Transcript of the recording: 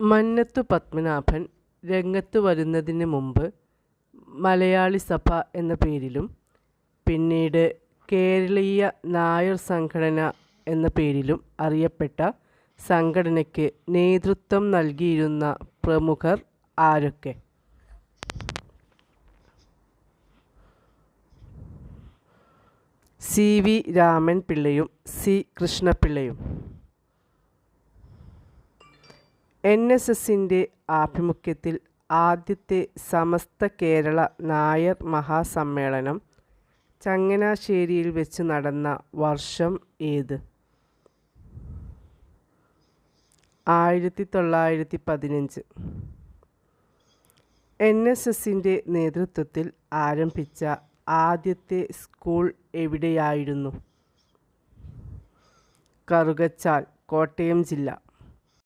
മന്നത്തു പത്മനാഭൻ രംഗത്തു വരുന്നതിന് മുമ്പ് മലയാളി സഭ എന്ന പേരിലും പിന്നീട് കേരളീയ നായർ സംഘടന എന്ന പേരിലും അറിയപ്പെട്ട സംഘടനയ്ക്ക് നേതൃത്വം നൽകിയിരുന്ന പ്രമുഖർ ആരൊക്കെ? സി വി രാമൻ പിള്ളയും സി കൃഷ്ണപിള്ളയും. എൻ എസ് എസിന്റെ ആഭിമുഖ്യത്തിൽ ആദ്യത്തെ സമസ്ത കേരള നായർ മഹാസമ്മേളനം ചങ്ങനാശ്ശേരിയിൽ വെച്ച് നടന്ന വർഷം ഏത്? ആയിരത്തി തൊള്ളായിരത്തി പതിനഞ്ച് എൻ എസ് എസിന്റെ നേതൃത്വത്തിൽ ആരംഭിച്ച ആദ്യത്തെ സ്കൂൾ എവിടെയായിരുന്നു? കറുകച്ചാൽ കോട്ടയം ജില്ല.